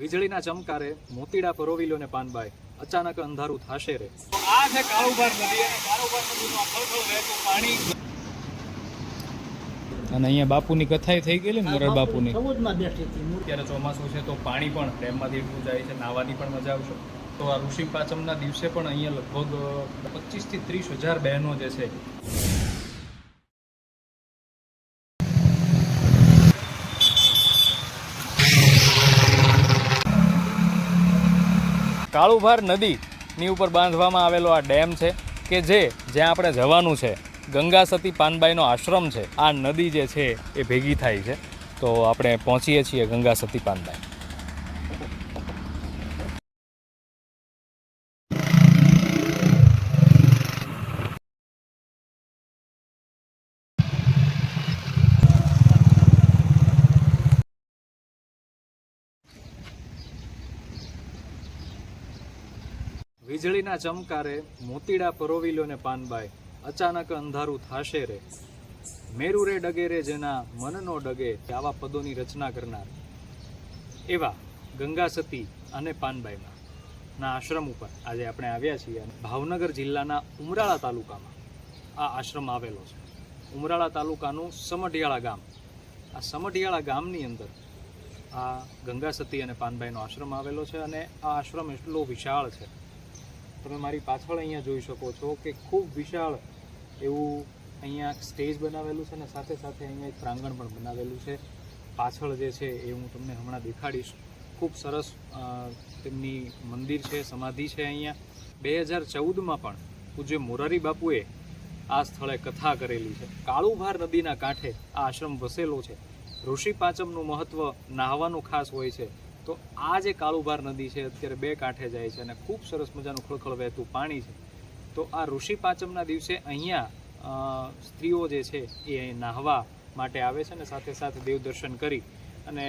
વીજળીના ચમકારે મોતીડા પરોવી ને પાનબાઈ. અચાનક અંધારું થાશે રે. આ છે કાળુભાર નદી અને કાળુભાર નદીનું આ ખળખળ વહેતું પાણી અને અહીંયા બાપુની કથાય થઈ ગયેલી ને મોરલ બાપુની. ચૌદમાં બેઠી હતી. અત્યારે ચોમાસું છે તો પાણી પણ ડેમમાંથી એટલું જાય છે નાહવાની પણ મજા આવશે. તો આ ઋષિ પાચમના દિવસે પણ અહીંયા લગભગ પચીસથી ત્રીસ હજાર બહેનો જે છે કાળુભાર નદીની ઉપર બાંધવામાં આવેલો આ ડેમ છે કે જે જ્યાં આપણે જવાનું છે, ગંગા સતી પાનબાઈનો આશ્રમ છે, આ નદી જે છે એ ભેગી થાય છે. તો આપણે પહોંચીએ છીએ ગંગા સતી પાનબાઈ. વીજળીના ચમકારે મોતીડા પરોવી ને પાનબાઈ. અચાનક અંધારું થાશે રે. મેરુ રે ડગે રે જેના મનનો ડગે આવા પદોની રચના કરનાર. એવા ગંગા સતી અને પાનબાઈમાં. ના આશ્રમ ઉપર આજે આપણે આવ્યા છીએ ભાવનગર જિલ્લાના ઉમરાળા તાલુકામાં આ આશ્રમ આવેલો છે. ઉમરાળા તાલુકાનું સમઢિયાળા ગામ. આ સમઢિયાળા ગામની અંદર આ ગંગા સતી અને પાનબાઈનો આશ્રમ આવેલો છે અને આ આશ્રમ એટલો વિશાળ છે તમે મારી પાછળ અહીંયા જોઈ શકો છો કે ખૂબ વિશાળ એવું અહીંયા સ્ટેજ બનાવેલું છે અને સાથે સાથે અહીંયા એક પ્રાંગણ પણ બનાવેલું છે. પાછળ જે છે એ હું તમને હમણાં દેખાડીશ. ખૂબ સરસ તેમની મંદિર છે, સમાધિ છે અહીંયા. બે હજાર ચૌદમાં પણ પૂજ્ય મોરારી બાપુએ આ સ્થળે કથા કરેલી છે. કાળુભાર નદીના કાંઠે આ આશ્રમ વસેલો છે. ઋષિ પાંચમનું મહત્ત્વ નાહવાનું ખાસ હોય છે. તો આ જે કાળુભાર નદી છે, અત્યારે બે કાંઠે જાય છે અને ખૂબ સરસ મજાનું ખળખળ વહેતું પાણી છે, તો આ ઋષિ પાંચમના દિવસે અહીંયા સ્ત્રીઓ જે છે એ નાહવા માટે આવે છે અને સાથે સાથે દેવ દર્શન કરી અને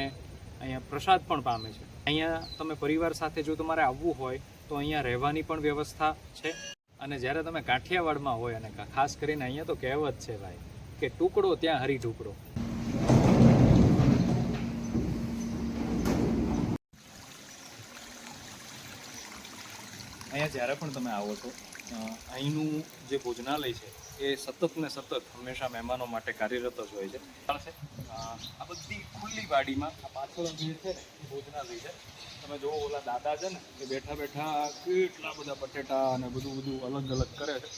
અહીંયા પ્રસાદ પણ પામે છે. અહીંયા તમે પરિવાર સાથે જો તમારે આવવું હોય, તો અહીંયા રહેવાની પણ વ્યવસ્થા છે અને જ્યારે તમે કાઠિયાવાડમાં હોય અને ખાસ કરીને અહીંયા તો કહેવત છે ભાઈ કે ટુકડો ત્યાં હરી ઢુકડો. અહીંયા જ્યારે પણ તમે આવો છો અહીંનું જે ભોજનાલય છે, એ સતત ને સતત હંમેશા મહેમાનો માટે કાર્યરત જ હોય છે. આ બધી ખુલ્લી વાડીમાં આ પાછળ જે છે ને ભોજનાલય છે. તમે જુઓ ઓલા દાદા છે ને, એ બેઠા બેઠા કેટલા બધા બટેટા અને બધું બધું અલગ અલગ કરે છે.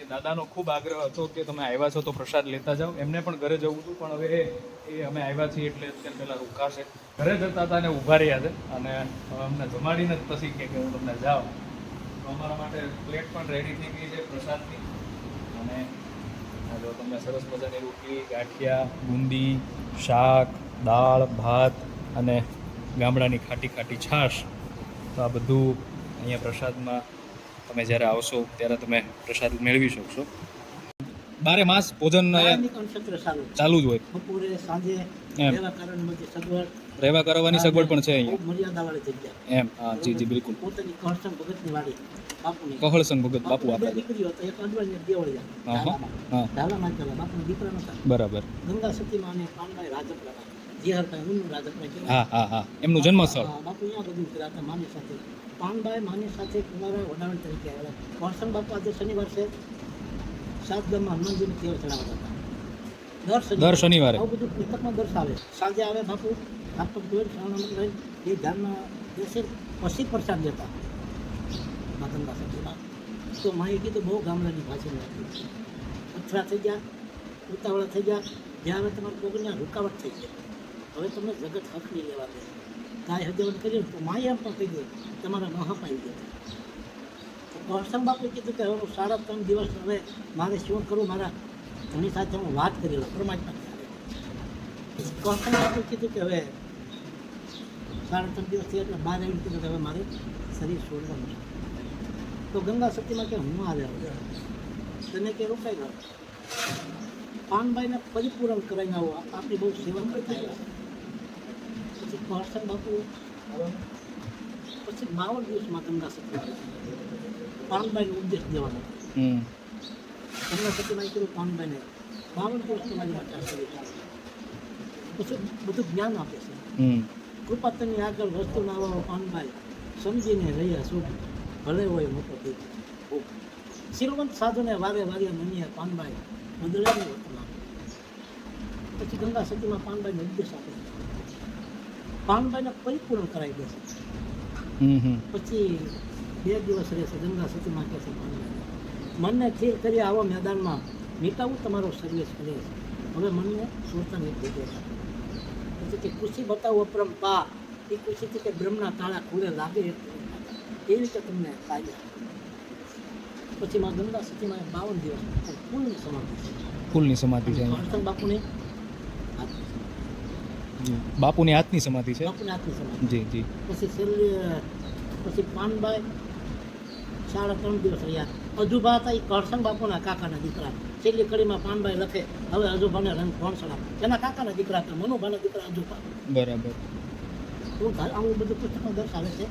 એ દાદાનો ખૂબ આગ્રહ હતો કે તમે આવ્યા છો તો પ્રસાદ લેતા જાઓ. એમને પણ ઘરે જવું હતું, પણ હવે એ અમે આવ્યા છીએ એટલે અત્યારે પહેલાં રોકાશે. ઘરે જતા હતા ને ઊભા રહ્યા છે. અને અમને જમાડીને જ પછી કે હું તમને જાઉં. તો અમારા માટે પ્લેટ પણ રેડી થઈ ગઈ છે પ્રસાદની. અને જો તમને સરસ મજાની રોટલી ગાંઠિયા, બુંદી, શાક, દાળ, ભાત અને ગામડાની ખાટી ખાટી છાશ, તો આ બધું અહીંયા પ્રસાદમાં તમે જ્યારે આવશો ત્યારે તમે પ્રસાદ મેળવી શકશો. બારે માસ ભોજન ચાલુ જ હોય. બપોરે સાંજે રહેવા કરવાની સગવડ પણ છે અહીંયા. એમ. હા જી જી બિલકુલ. કહળસંગ ભગત બાપુ આપણા હા, હા. બરાબર. ગંગા સતીમાં અને પાનભાઈ હા હા હા. એમનું જન્મસ્થળ. સ્થળ બાપુ અહીંયા બધું કર્યા માની સાથે. પાનભાઈ માની સાથે કુમારા વડાવણ તરીકે આવેલા કરશન બાપુ આજે શનિવાર છે. સાત ગામમાં હનુમાનજીને તેલ ચડાવતા હતા. દર દર શનિવારે. આવું બધું પુસ્તકમાં દર્શાવે. સાંજે આવે બાપુ હાથ પગ શ્રવણ શ્રાવણ એ ધ્યાનમાં બેસે પછી પ્રસાદ લેતા. માધન સતીમાં તો માહિતી કીધું બહુ ગામડાની ભાષા નાખી અથડા થઈ ગયા ઉતાવળા થઈ ગયા. જ્યારે તમારા પગને રૂકાવટ થઈ ગઈ હવે તમને જગત હકની લેવા દે. ગાય હદેવન કર્યું તો માય એમ પણ કહી દઉં તમારા મહા પાઈ તો કરસમ બાપુ કીધું કે હવે સાડા ત્રણ દિવસ હવે મારે શું કરવું? મારા ધણી સાથે હું વાત કરી લઉં. પરમાત્મા કરસમ બાપુ કીધું કે હવે સાડા ત્રણ દિવસ થયા એટલે બહાર એવી કીધું કે હવે મારે શરીર છોડવાનું તો ગંગા સતીમાં કે હું આવ્યા તને કે રોકાઈ ગયો? પાનભાઈને પરિપૂરણ કરાવીને આવો. આપણી બહુ સેવા કરતા આવ્યા. કરસમ બાપુ પછી બાવન દિવસમાં સતી પાનભાઈને ઉપદેશ દેવાનો. ગંગા સતીમાં કીધું પાનભાઈને બાવન દિવસ તમારી માટે. પછી બધું જ્ઞાન આપે છે. હમ. કૃપાતની આગળ વસ્તુ લાવવા પાનભાઈ સમજીને રહ્યા શુભ ભલે હોય મોટો દીક શ્રીમંત સાધુને વારે વારે મનીએ પાનભાઈ બદલાવી વર્તમાન પછી ગંગા સતીમાં પાનભાઈને ઉપદેશ આપે. પાનભાઈને પરિપૂર્ણ કરાવી દે હમ પછી બે દિવસ રહેશે ગંગા સતીમાં કહેશે પાનભાઈ મનને સ્થિર કરી આવો મેદાનમાં મીટાવું તમારો સર્વિસ કરે છે. હવે મનને સુરતા નીકળી ગયા પછી કે ખુશી બતાવો અપરંપા એ ખુશીથી કે બ્રહ્મના તાળા ખુલે લાગે. એવી રીતે. તમને કાયદા પછી માં ગંગા સતીમાં બાવન દિવસ ફૂલની સમાધિ છે. ફૂલની સમાધિ છે બાપુને. બાપુની હાથની સમાધિ છે. બાપુને હાથની સમાધિ. જી જી. પછી છેલ્લી પછી પાનભાઈ સાડા ત્રણ દિવસ રહ્યા. અજુભા હતા એ કરસન બાપુના કાકાના દીકરા. છેલ્લી કડીમાં પાનભાઈ લખે હવે અજુભાને રંગ કોણ સડા એના કાકાના દીકરા હતા મનુભાના દીકરા અજુભા. બરાબર. હું આવું બધું પુસ્તકમાં દર્શાવે છે.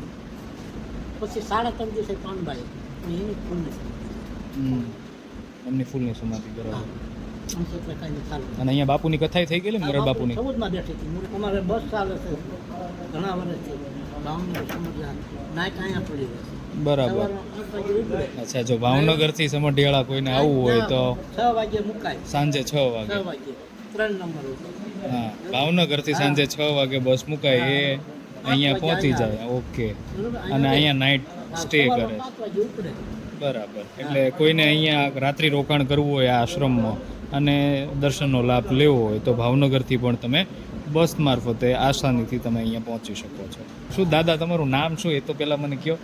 પછી સાડા ત્રણ દિવસે પાનભાઈ એની ફૂલની સમાધિ. એમની ફૂલની સમાધિ બરાબર. એટલે કાંઈ ચાલે અને અહીંયા બાપુની કથાઈ થઈ ગયેલી ને મોરાર બાપુની? ચૌદમાં બેઠી હતી. અમારે બસ ચાલે છે ઘણા વર્ષથી. ભાવનગર સમજ્યા નાઈટ અહીંયા પડી રહે. બરાબર. અચ્છા જો ભાવનગરથી સમઢિયાળા કોઈને આવવું હોય તો છ વાગે મુકાય. સાંજે છ વાગે. ત્રણ નંબર હા હા ભાવનગરથી સાંજે છ વાગે બસ મુકાય એ અહીંયા પહોંચી જાય. ઓકે. અને અહીંયા નાઇટ સ્ટે કરે. બરાબર. એટલે કોઈને અહીંયા રાત્રિ રોકાણ કરવું હોય આ આશ્રમમાં. અને દર્શનનો લાભ લેવો હોય તો ભાવનગરથી પણ તમે બસ મારફતે આસાનીથી તમે અહીંયા પહોંચી શકો છો. શું દાદા, તમારું નામ શું? એ તો પહેલાં મને કહો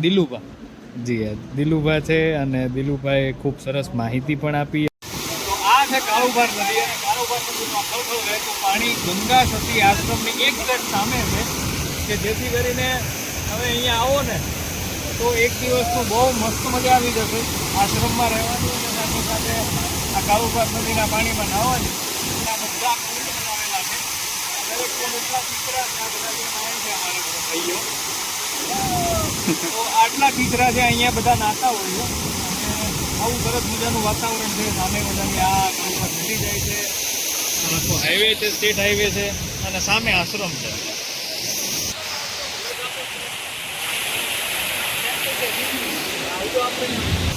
દિલુભા. જી દિલુભા છે અને દિલુભાએ ખૂબ સરસ માહિતી પણ આપી. આ છે પાણી ગંગા સતી આશ્રમની એક સામે છે કે જેથી કરીને હવે અહીંયા આવો ને તો એક દિવસનું બહુ મસ્ત મજા આવી જશે. આશ્રમમાં રહેવાની અને સાથે સાથે આ કાળુભાર નદીના પાણીમાં નાહવાની. આ બધા કુંડ બનાવેલા છે. દરેક કુંડ ચિત્રા છે, આ બધા જે નાય છે અમારે ભાઈઓ. તો આટલા કીચરા છે, અહીંયા બધા નાતા હોય છે. અને આવું સરસ મજાનું વાતાવરણ છે. સામે મજાની આ ઉપર નદી જાય છે. હાઈવે છે સ્ટેટ હાઈવે છે. અને સામે આશ્રમ છે. આવજો આપણે